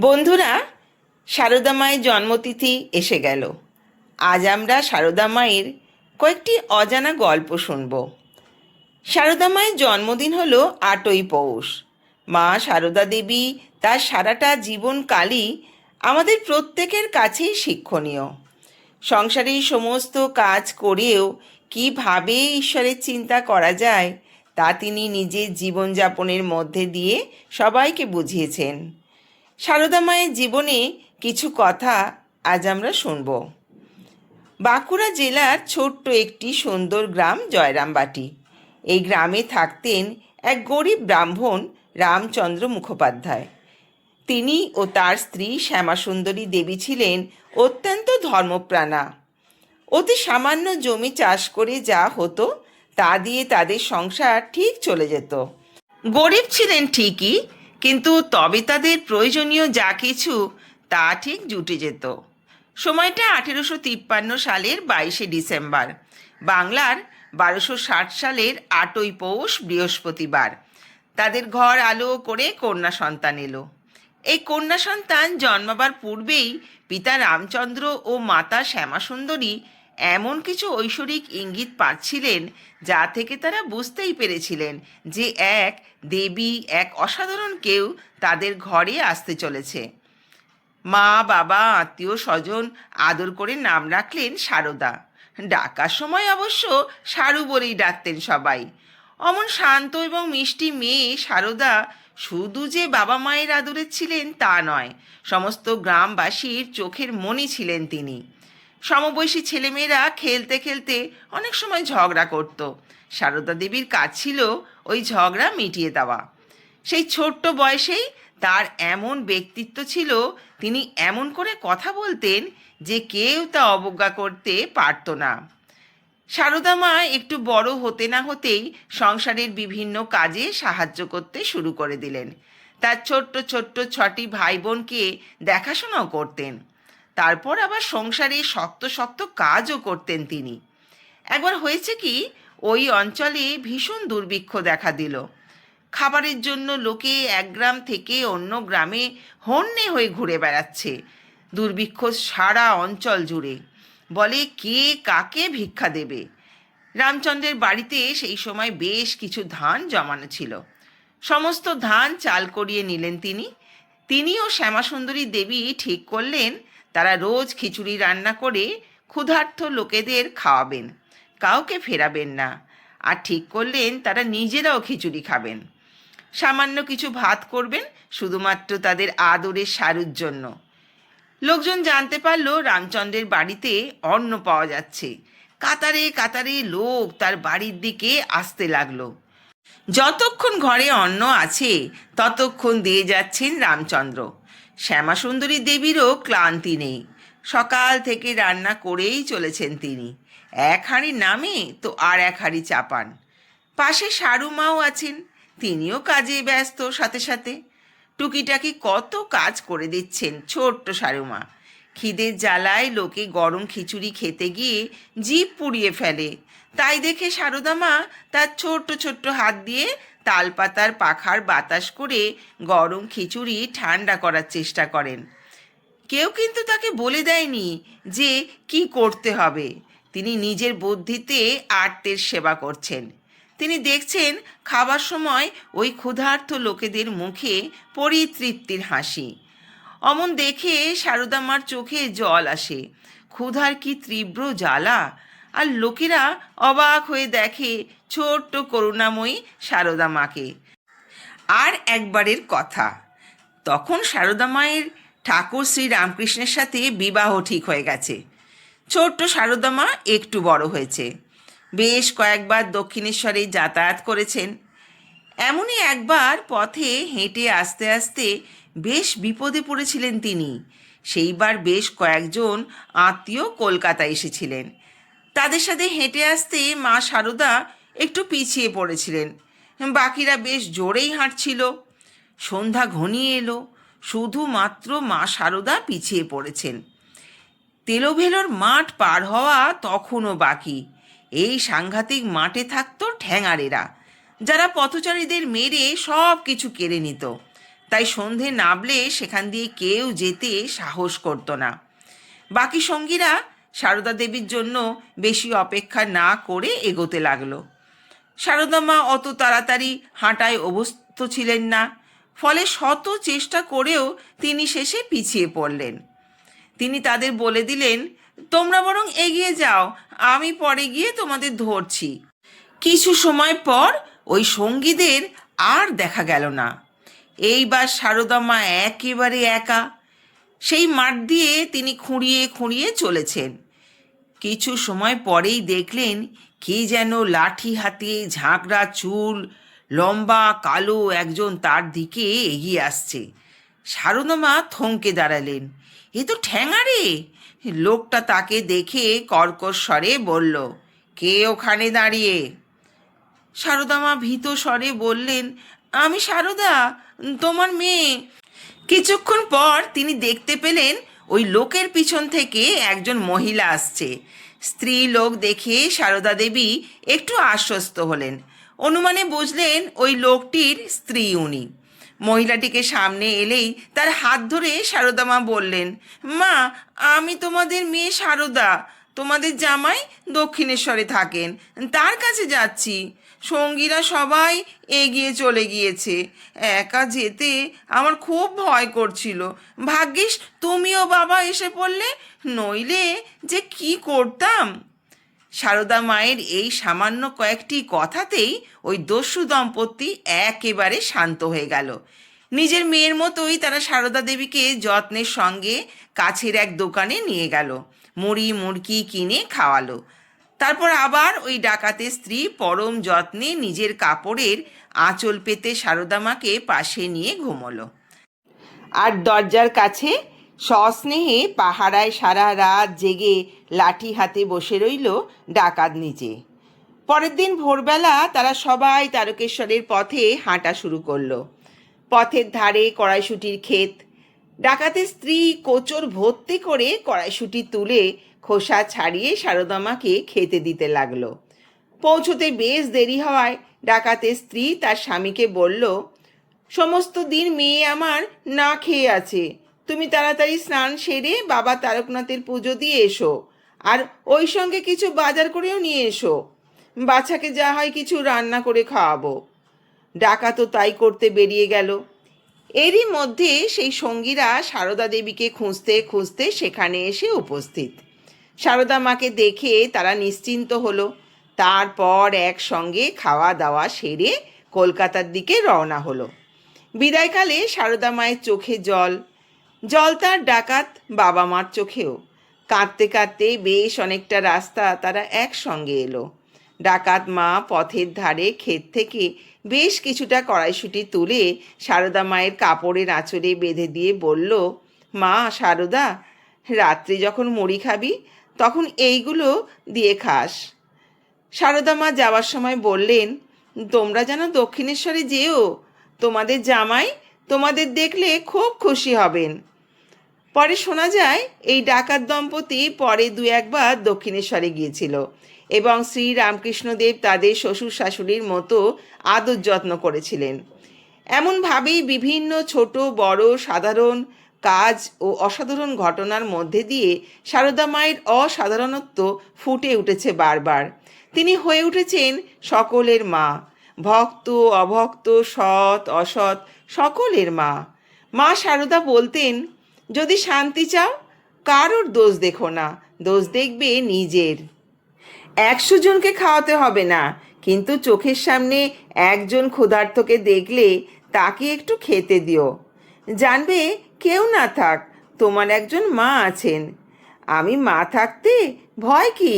বন্ধুরা, সারদা মায়ের জন্মতিথি এসে গেল। আজ আমরা সারদা মায়ের কয়েকটি অজানা গল্প শুনব। সারদা মায়ের জন্মদিন হলো আটই পৌষ। মা সারদা দেবী তার সারাটা জীবনকালই আমাদের প্রত্যেকের কাছেই শিক্ষণীয়। সংসারের সমস্ত কাজ করেও কীভাবে ঈশ্বরের চিন্তা করা যায়, তা তিনি নিজের জীবনযাপনের মধ্যে দিয়ে সবাইকে বুঝিয়েছেন। সারদা মায়ের জীবনে কিছু কথা আজ আমরা শুনব। বাঁকুড়া জেলার ছোট্ট একটি সুন্দর গ্রাম জয়রামবাটি। এই গ্রামে থাকতেন এক গরিব ব্রাহ্মণ রামচন্দ্র মুখোপাধ্যায়। তিনি ও তার স্ত্রী শ্যামাসুন্দরী দেবী ছিলেন অত্যন্ত ধর্মপ্রাণা। অতি সামান্য জমি চাষ করে যা হতো, তা দিয়ে তাদের সংসার ঠিক চলে যেত। গরিব ছিলেন ঠিকই কিন্তু তবে তাদের প্রয়োজনীয় যা কিছু, তা ঠিক জুটে যেত। সময়টা আঠেরোশো তিপ্পান্ন সালের বাইশে ডিসেম্বর। বাংলার বারোশো ষাট সালের আটই পৌষ বৃহস্পতিবার। তাদের ঘর আলো করে কন্যা সন্তান এলো। এই কন্যা সন্তান জন্মাবার পূর্বেই পিতা রামচন্দ্র ও মাতা শ্যামাসুন্দরী এমন কিছু ঐশ্বরিক ইঙ্গিত পাচ্ছিলেন যা থেকে তারা বুঝতেই পেরেছিলেন যে এক দেবী, এক অসাধারণ কেউ তাদের ঘরে আসতে চলেছে। মা, বাবা, আত্মীয়, স্বজন আদর করে নাম রাখলেন সারদা। ডাকার সময় অবশ্য সারু বলেই ডাকতেন সবাই। অমন শান্ত এবং মিষ্টি মেয়ে সারদা শুধু যে বাবা মায়ের আদরের ছিলেন তা নয়, সমস্ত গ্রামবাসীর চোখের মনি ছিলেন তিনি। সমবয়সী ছেলেমেয়েরা খেলতে খেলতে অনেক সময় ঝগড়া করত। সারদা দেবীর কাজ ছিল ওই ঝগড়া মিটিয়ে দেওয়া। সেই ছোট্ট বয়সেই তার এমন ব্যক্তিত্ব ছিল, তিনি এমন করে কথা বলতেন যে কেউ তা অবজ্ঞা করতে পারত না। সারদা মা একটু বড় হতে না হতেই সংসারের বিভিন্ন কাজে সাহায্য করতে শুরু করে দিলেন। তার ছোট্ট ছোট্ট ছটি ভাই বোনকে দেখাশোনাও করতেন। তারপর আবার সংসারে শক্ত শক্ত কাজও করতেন তিনি। একবার হয়েছে কি, ওই অঞ্চলে ভীষণ দুর্ভিক্ষ দেখা দিল। খাবারের জন্য লোকে এক গ্রাম থেকে অন্য গ্রামে হন্যে হয়ে ঘুরে বেড়াচ্ছে। দুর্ভিক্ষ সারা অঞ্চল জুড়ে। বলে কে কাকে ভিক্ষা দেবে? রামচন্দ্রের বাড়িতে সেই সময় বেশ কিছু ধান জমানো ছিল। সমস্ত ধান চাল করিয়ে নিলেন তিনি। তিনিও শ্যামাসুন্দরী দেবী ঠিক করলেন তারা রোজ খিচুড়ি রান্না করে ক্ষুধার্ত লোকেদের খাওয়াবেন, কাউকে ফেরাবেন না। আর ঠিক করলেন, তারা নিজেরাও খিচুড়ি খাবেন। সামান্য কিছু ভাত করবেন, শুধুমাত্র তাদের আদরের সারুর জন্য। লোকজন জানতে পারল, রামচন্দ্রের বাড়িতে অন্ন পাওয়া যাচ্ছে। কাতারে কাতারে লোক তার বাড়ির দিকে আসতে লাগল। যতক্ষণ ঘরে অন্ন আছে, ততক্ষণ দিয়ে যাচ্ছেন রামচন্দ্র। শ্যামাসুন্দরী দেবীরও ক্লান্তি নেই। সকাল থেকে রান্না করেই চলেছেন তিনি। এক হাঁড়ি নামে তো আর এক হাঁড়ি চাপান। পাশে সারু মাও আছেন, তিনিও কাজে ব্যস্ত সাথে সাথে। টুকিটাকি কত কাজ করে দিচ্ছেন ছোট্ট সারুমা খিদের জ্বালায় লোকে গরম খিচুড়ি খেতে গিয়ে জিভ পুড়িয়ে ফেলে। তাই দেখে সারদামা তার ছোট্ট ছোট্ট হাত দিয়ে তালপাতার পাখার বাতাস করে গরম খিচুড়ি ঠান্ডা করার চেষ্টা করেন। কেউ কিন্তু তাকে বলে দেয়নি যে কি করতে হবে। তিনি নিজের বুদ্ধিতে আর্তের সেবা করছেন। তিনি দেখছেন খাবার সময় ওই ক্ষুধার্ত লোকেদের মুখে পরিতৃপ্তির হাসি। অমন দেখে সারদামার চোখে জল আসে। ক্ষুধার কি তীব্র জ্বালা? আর লোকেরা অবাক হয়ে দেখে ছোট্ট করুণাময়ী সারদা মাকে। আর একবারের কথা, তখন সারদা মায়ের ঠাকুর শ্রী রামকৃষ্ণের সাথে বিবাহ ঠিক হয়ে গেছে। ছোট্ট সারদা মা একটু বড় হয়েছে। বেশ কয়েকবার দক্ষিণেশ্বরে যাতায়াত করেছেন। এমনই একবার পথে হেঁটে আস্তে আস্তে বেশ বিপদে পড়েছিলেন তিনি। সেইবার বেশ কয়েকজন আত্মীয় কলকাতা এসেছিলেন। তাদের সাথে হেঁটে আসতে মা সারদা একটু পিছিয়ে পড়েছিলেন। বাকিরা বেশ জোরেই হাঁটছিল। সন্ধ্যা ঘনিয়ে এলো, শুধুমাত্র মা সারদা পিছিয়ে পড়েছেন। তেলোভেলোর মাঠ পার হওয়া তখনও বাকি। এই সাংঘাতিক মাঠে থাকতো ঠ্যাঙারেরা, যারা পথচারীদের মেরে সব কিছু কেড়ে নিত। তাই সন্ধে নাবলে সেখান দিয়ে কেউ যেতে সাহস করতো না। বাকি সঙ্গীরা সারদা দেবীর জন্য বেশি অপেক্ষা না করে এগোতে লাগল। সারদা মা অত তাড়াতাড়ি হাঁটায় অভ্যস্ত ছিলেন না, ফলে শত চেষ্টা করেও তিনি শেষে পিছিয়ে পড়লেন। তিনি তাদের বলে দিলেন, তোমরা বরং এগিয়ে যাও, আমি পরে গিয়ে তোমাদের ধরছি। কিছু সময় পর ওই সঙ্গীদের আর দেখা গেল না। এইবার সারদা মা একেবারে একা সেই মাঠ দিয়ে তিনি খুঁড়িয়ে খুঁড়িয়ে চলেছেন। কিছু সময় পরেই দেখলেন কে যেন লাঠি হাতে ঝাঁকড়া চুল, লম্বা, কালো একজন তার দিকে এগিয়ে আসছে। সারদামা থমকে দাঁড়ালেন। এ তো ঠ্যাঙারে লোকটা তাকে দেখে কর্কশ স্বরে বলল, কে ওখানে দাঁড়িয়ে? সারদামা ভীত স্বরে বললেন, আমি সারদা, তোমার মেয়ে। কিছুক্ষণ পর তিনি দেখতে পেলেন ওই লোকের পিছন থেকে একজন মহিলা আসছে। স্ত্রী লোক দেখে সারদা দেবী একটু আশ্বস্ত হলেন। অনুমানে বুঝলেন ওই লোকটির স্ত্রী উনি। মহিলাটিকে সামনে এলেই তার হাত ধরে সারদা মা বললেন, মা, আমি তোমাদের মেয়ে সারদা। তোমাদের জামাই দক্ষিণেশ্বরে থাকেন। তার কাছে যাচ্ছি। সঙ্গীরা সবাই এগিয়ে চলে গিয়েছে। একা যেতে আমার খুব ভয় করছিল। ভাগ্যিস তুমিও বাবা এসে পড়লে, নইলে যে কি করতাম? সারদা মায়ের এই সামান্য কয়েকটি কথাতেই ওই দস্যু দম্পতি একেবারে শান্ত হয়ে গেল। নিজের মেয়ের মতোই তারা সারদা দেবীকে যত্নের সঙ্গে কাছের এক দোকানে নিয়ে গেল। মুড়ি, মুড়কি কিনে খাওয়ালো। তারপর আবার ওই ডাকাতের স্ত্রী পরম যত্নে নিজের কাপড়ের আঁচল পেতে সারদা মাকে পাশে নিয়ে ঘুমোলো। আর দরজার কাছে সস্নেহে পাহারায় সারা রাত জেগে লাঠি হাতে বসে রইল ডাকাত নিচে পরের দিন ভোরবেলা তারা সবাই তারকেশ্বরের পথে হাঁটা শুরু করল। পথের ধারে কড়াইশুটির ক্ষেত ডাকাতের স্ত্রী কোচর ভর্তি করে কড়াইশুটি তুলে খোসা ছাড়িয়ে সারদামাকে খেতে দিতে লাগল। পৌঁছতে বেশ দেরি হওয়ায় ডাকাতের স্ত্রী তার স্বামীকে বলল, সমস্ত দিন মেয়ে আমার না খেয়ে আছে। তুমি তাড়াতাড়ি স্নান সেরে বাবা তারকনাথের পুজো দিয়ে এসো। আর ওই সঙ্গে কিছু বাজার করেও নিয়ে এসো। বাচ্চাকে যা হয় কিছু রান্না করে খাওয়াবো। ডাকাতও তাই করতে বেরিয়ে গেল। এরই মধ্যে সেই সঙ্গীরা সারদা দেবীকে খুঁজতে খুঁজতে সেখানে এসে উপস্থিত। সারদা মাকে দেখে তারা নিশ্চিন্ত হলো। তারপর একসঙ্গে খাওয়া দাওয়া সেরে কলকাতার দিকে রওনা হলো। বিদায়কালে সারদা মায়ের চোখে জল। জল তার ডাকাত বাবা মার চোখেও। কাঁদতে কাঁদতে বেশ অনেকটা রাস্তা তারা একসঙ্গে এলো। ডাকাত মা পথের ধারে ক্ষেত থেকে বেশ কিছুটা কড়াইশুটি তুলে সারদা মায়ের কাপড়ের আঁচড়ে বেঁধে দিয়ে বলল, মা, সারদা, রাত্রে যখন মুড়ি খাবি, তখন এইগুলো দিয়ে খাস। সারদা মা যাওয়ার সময় বললেন, তোমরা যেন দক্ষিণেশ্বরে যেও, তোমাদের জামাই তোমাদের দেখলে খুব খুশি হবেন। পরে শোনা যায়, এই ডাকাত দম্পতি পরে দু একবার দক্ষিণেশ্বরে গিয়েছিল। এবং শ্রী রামকৃষ্ণদেব তাদের শ্বশুর শাশুড়ির মতো আদর যত্ন করেছিলেন। এমনভাবেই বিভিন্ন ছোট, বড়, সাধারণ কাজ ও অসাধারণ ঘটনার মধ্যে দিয়ে সারদা মায়ের অসাধারণত্ব ফুটে উঠেছে বারবার। তিনি হয়ে উঠেছেন সকলের মা। ভক্ত, অভক্ত, সৎ, অসৎ, সকলের মা। মা সারদা বলতেন, যদি শান্তি চাও, কারোর দোষ দেখো না। দোষ দেখবে নিজের। একশো জনকে খাওয়াতে হবে না। কিন্তু চোখের সামনে একজন ক্ষুধার্তকে দেখলে তাকে একটু খেতে দিও। জানবে, কেউ না থাক, তোমার একজন মা আছেন। আমি মা থাকতে ভয় কি?